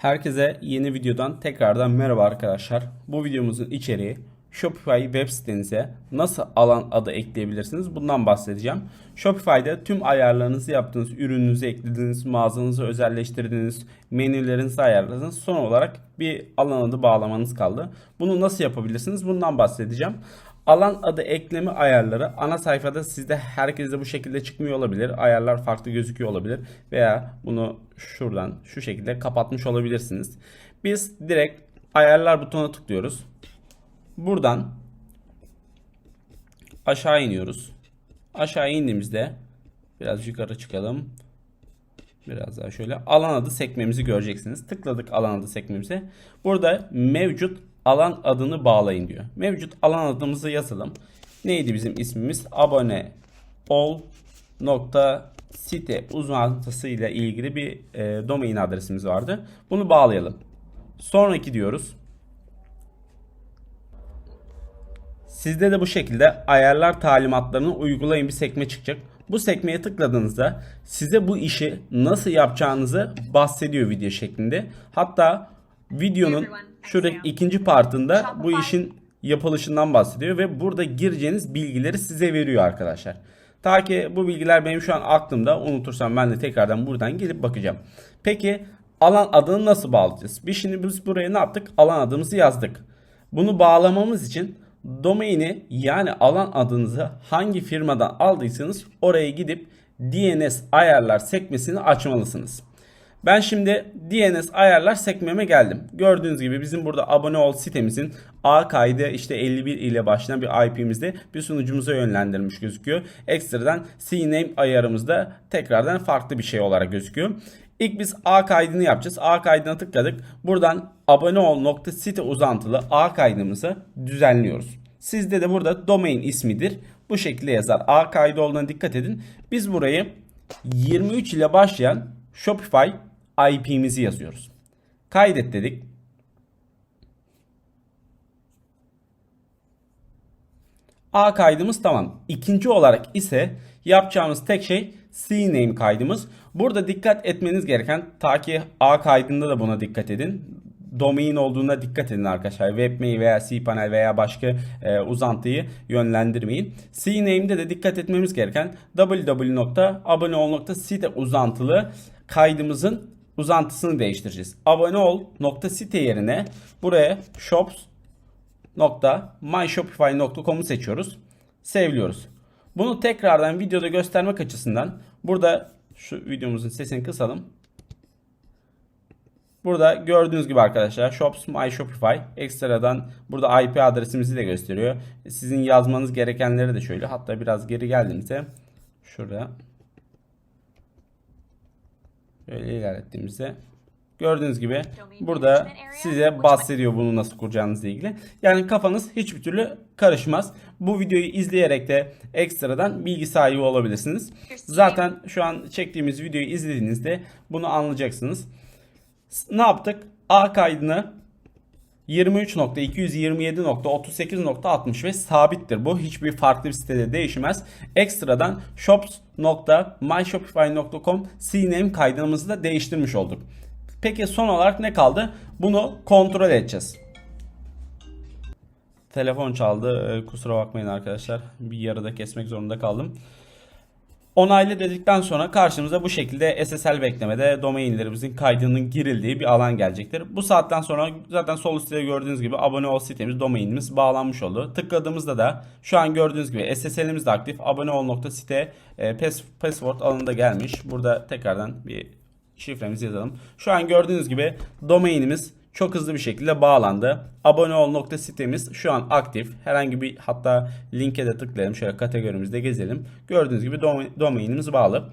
Herkese yeni videodan tekrardan merhaba arkadaşlar. Bu videomuzun içeriği Shopify web sitenize nasıl alan adı ekleyebilirsiniz bundan bahsedeceğim. Shopify'da tüm ayarlarınızı yaptığınız, ürününüzü eklediğiniz, mağazanızı özelleştirdiğiniz, menülerinizi ayarladığınız son olarak bir alan adı bağlamanız kaldı. Bunu nasıl yapabilirsiniz bundan bahsedeceğim. Alan adı ekleme ayarları ana sayfada sizde herkese bu şekilde çıkmıyor olabilir. Ayarlar farklı gözüküyor olabilir. Veya bunu şuradan şu şekilde kapatmış olabilirsiniz. Biz direkt ayarlar butonuna tıklıyoruz. Buradan aşağı iniyoruz. Aşağı indiğimizde biraz yukarı çıkalım. Biraz daha şöyle alan adı sekmemizi göreceksiniz. Tıkladık alan adı sekmemize. Burada mevcut alan adını bağlayın diyor. Mevcut alan adımızı yazalım. Neydi bizim ismimiz? Abone ol nokta site uzantısı ile ilgili bir e, domain adresimiz vardı. Bunu bağlayalım. Sonraki diyoruz. Sizde de bu şekilde ayarlar talimatlarını uygulayın bir sekme çıkacak. Bu sekmeye tıkladığınızda size bu işi nasıl yapacağınızı bahsediyor video şeklinde. Hatta videonun şuradaki ikinci partında bu işin yapılışından bahsediyor ve burada gireceğiniz bilgileri size veriyor arkadaşlar. Ta ki bu bilgiler benim şu an aklımda unutursam ben de tekrardan buradan gelip bakacağım. Peki alan adını nasıl bağlayacağız? Biz şimdi biz buraya ne yaptık? Alan adımızı yazdık. Bunu bağlamamız için domaini yani alan adınızı hangi firmadan aldıysanız oraya gidip DNS ayarlar sekmesini açmalısınız. Ben şimdi DNS ayarlar sekmeme geldim. Gördüğünüz gibi bizim burada abone ol sitemizin A kaydı işte 51 ile başlayan bir IP'mizde bir sunucumuza yönlendirilmiş gözüküyor. Ekstradan CNAME ayarımızda tekrardan farklı bir şey olarak gözüküyor. İlk biz A kaydını yapacağız. A kaydına tıkladık. Buradan abone ol site uzantılı A kaydımızı düzenliyoruz. Sizde de burada domain ismidir. Bu şekilde yazar. A kaydı olduğuna dikkat edin. Biz burayı 23 ile başlayan Shopify IP'mizi yazıyoruz. Kaydet dedik. A kaydımız tamam. İkinci olarak ise yapacağımız tek şey CNAME kaydımız. Burada dikkat etmeniz gereken ta ki A kaydında da buna dikkat edin. Domain olduğuna dikkat edin arkadaşlar. Webmail veya cPanel veya başka e, uzantıyı yönlendirmeyin. CNAME'de de dikkat etmemiz gereken www.aboneol.site uzantılı kaydımızın uzantısını değiştireceğiz. Abone ol nokta site yerine buraya shops nokta myshopify.com'u seçiyoruz. Sevliyoruz. Bunu tekrardan videoda göstermek açısından burada şu videomuzun sesini kısalım. Burada gördüğünüz gibi arkadaşlar Shops My Shopify ekstradan burada IP adresimizi de gösteriyor. Sizin yazmanız gerekenleri de şöyle. Hatta biraz geri geldiğimizde şurada Böyle ilerlettiğimizde gördüğünüz gibi burada size bahsediyor bunu nasıl kuracağınızla ilgili. Yani kafanız hiçbir türlü karışmaz. Bu videoyu izleyerek de ekstradan bilgi sahibi olabilirsiniz. Zaten şu an çektiğimiz videoyu izlediğinizde bunu anlayacaksınız. Ne yaptık? A kaydını 23.227.38.60 sabittir. Bu hiçbir farklı bir sitede değişmez. Ekstradan shops.myshopify.com CNAME kaydımızı da değiştirmiş olduk. Peki son olarak ne kaldı? Bunu kontrol edeceğiz. Telefon çaldı. Ee, Kusura bakmayın arkadaşlar. Bir yarıda kesmek zorunda kaldım. Onaylı dedikten sonra karşımıza bu şekilde SSL beklemede domainlerimizin kaydının girildiği bir alan gelecektir. Bu saatten sonra zaten sol üstte gördüğünüz gibi abone ol sitemiz domainimiz bağlanmış oldu. Tıkladığımızda da şu an gördüğünüz gibi SSL'imiz de aktif. Abone ol nokta site e, pass, password alanında gelmiş. Burada tekrardan bir şifremizi yazalım. Şu an gördüğünüz gibi domainimiz çok hızlı bir şekilde bağlandı. Abone ol nokta sitemiz şu an aktif. Herhangi bir hatta linke de tıklayalım. Şöyle kategorimizde gezelim. Gördüğünüz gibi domainimiz bağlı.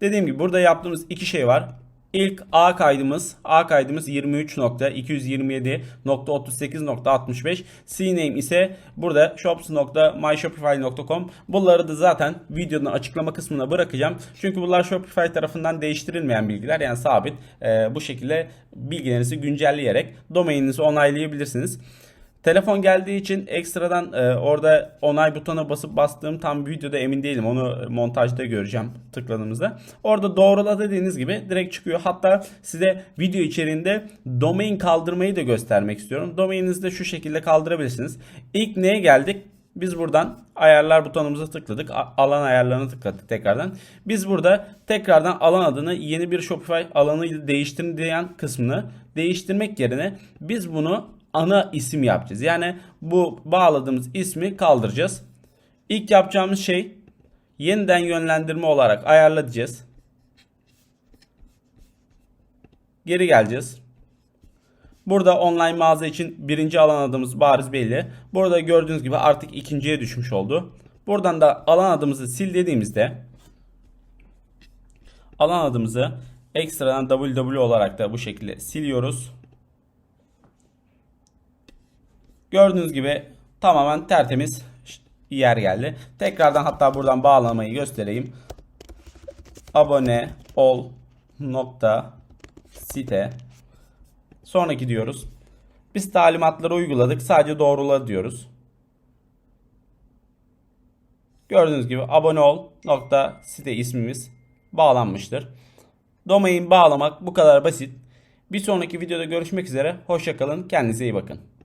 Dediğim gibi burada yaptığımız iki şey var. İlk A kaydımız A kaydımız 23.227.38.65 CNAME ise burada shops.myshopify.com Bunları da zaten videonun açıklama kısmına bırakacağım. Çünkü bunlar Shopify tarafından değiştirilmeyen bilgiler yani sabit. Ee, bu şekilde bilgilerinizi güncelleyerek domaininizi onaylayabilirsiniz. Telefon geldiği için ekstradan e, orada onay butonuna basıp bastığım tam videoda emin değilim. Onu montajda göreceğim tıkladığımızda. Orada doğrula dediğiniz gibi direkt çıkıyor. Hatta size video içeriğinde domain kaldırmayı da göstermek istiyorum. Domaininizi de şu şekilde kaldırabilirsiniz. İlk neye geldik? Biz buradan ayarlar butonumuza tıkladık. Alan ayarlarına tıkladık tekrardan. Biz burada tekrardan alan adını yeni bir Shopify alanı değiştirin diyen kısmını değiştirmek yerine biz bunu ana isim yapacağız. Yani bu bağladığımız ismi kaldıracağız. İlk yapacağımız şey yeniden yönlendirme olarak ayarla diyeceğiz. Geri geleceğiz. Burada online mağaza için birinci alan adımız bariz belli. Burada gördüğünüz gibi artık ikinciye düşmüş oldu. Buradan da alan adımızı sil dediğimizde alan adımızı ekstradan www olarak da bu şekilde siliyoruz. Gördüğünüz gibi tamamen tertemiz yer geldi. Tekrardan hatta buradan bağlamayı göstereyim. Abone ol nokta site Sonraki diyoruz. Biz talimatları uyguladık. Sadece doğrula diyoruz. Gördüğünüz gibi abone ol nokta site ismimiz bağlanmıştır. Domain bağlamak bu kadar basit. Bir sonraki videoda görüşmek üzere. Hoşçakalın. Kendinize iyi bakın.